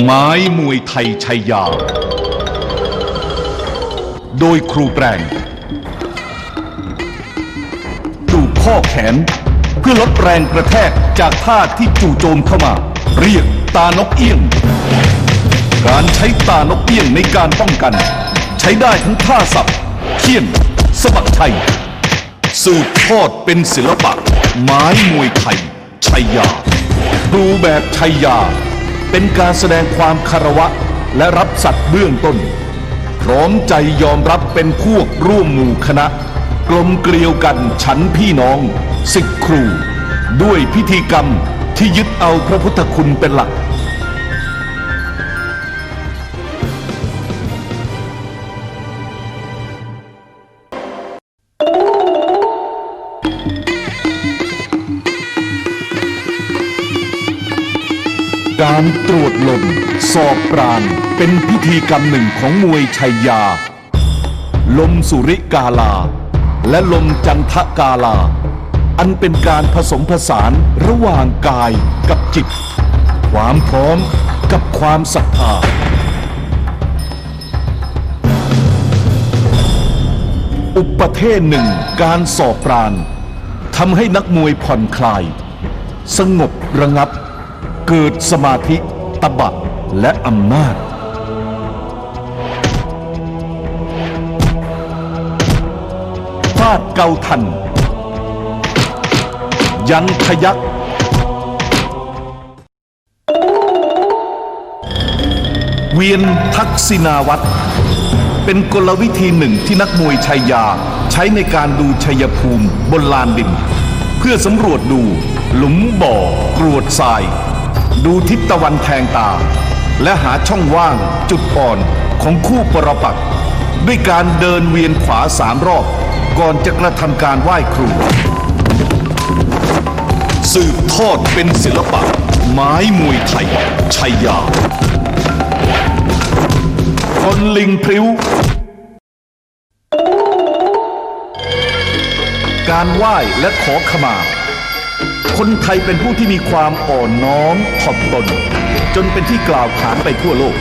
ไม้มวยไทยชัยยา โดยครูแปรงดูข้อแขน เพื่อลดแรงกระแทกจากท่าที่จู่โจมเข้ามา เรียกตานกเอี้ยง การใช้ตานกเอี้ยงในการป้องกัน ใช้ได้ทั้งท่าสับเขี้ยนสะบักไทย สืบทอดเป็นศิลปะ ไม้มวยไทยชัยยาครูแบบชัยยา เป็นการแสดงความคารวะและรับสัตว์เบื้องต้น พร้อมใจยอมรับเป็นพวกร่วมหมู่คณะ กลมเกลียวกันฉันพี่น้องสิทธิครู ด้วยพิธีกรรมที่ยึดเอาพระพุทธคุณเป็นหลัก การตรวจลมสอบปราณ เป็นพิธีกรรมหนึ่งของมวยชัยยา ลมสุริกาลา และลมจันทกาลา อันเป็นการผสมผสานระหว่างกายกับจิต ความพร้อมกับความศรัทธาอุปเทศหนึ่งการสอบปราณทำให้นักมวยผ่อนคลาย สงบระงับ เกิดสมาธิตบะและอำนาจ ฟาดเกาทัน ยันทยักษ์เวียนทักษิณาวัตรเป็นกลวิธีหนึ่งที่นักมวยชัยยาใช้ในการดูชัยภูมิบนลานดิน เพื่อสำรวจดูหลุมบ่อกรวดทราย ดูทิศตะวันแทงตา และหาช่องว่างจุดอ่อนของคู่ปรปักษ์ด้วยการเดินเวียนขวาสามรอบ ก่อนจะกระทำการไหว้ครู สืบทอดเป็นศิลปะ ไม้มวยไทย ชัยยาคนลิงพริ้ว การไหว้และขอขมา คนไทยเป็นผู้ที่มีความอ่อนน้อมถ่อมตน จนเป็นที่กล่าวขานไปทั่วโลก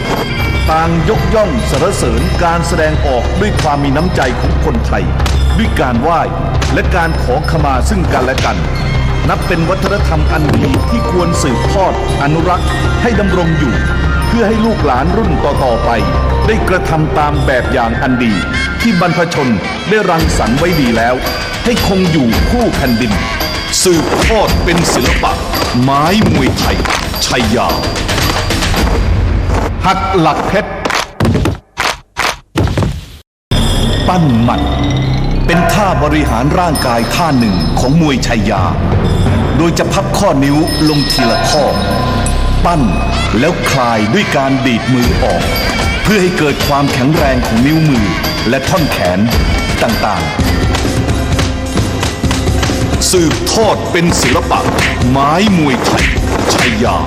ต่างยกย่องสรรเสริญการแสดงออกด้วยความมีน้ำใจของคนไทย ด้วยการไหว้และการขอขมาซึ่งกันและกัน นับเป็นวัฒนธรรมอันดีที่ควรสืบทอดอนุรักษ์ให้ดำรงอยู่ เพื่อให้ลูกหลานรุ่นต่อๆไป ได้กระทำตามแบบอย่างอันดี ที่บรรพชนได้รังสรรค์ไว้ดีแล้ว ให้คงอยู่คู่แผ่นดิน สืบทอดเป็นศิลปะ ไม้มวยไทย ชัยยา หักหลักเพชร ปั้นหมัด เป็นท่าบริหารร่างกายท่าหนึ่งของมวยชัยยา โดยจะพับข้อนิ้วลงทีละข้อ ปั้นแล้วคลายด้วยการดีดมือออก เพื่อให้เกิดความแข็งแรงของนิ้วมือและท่อนแขนต่างๆ สืบทอดเป็นศิลปะไม้มวยไทยชัยยา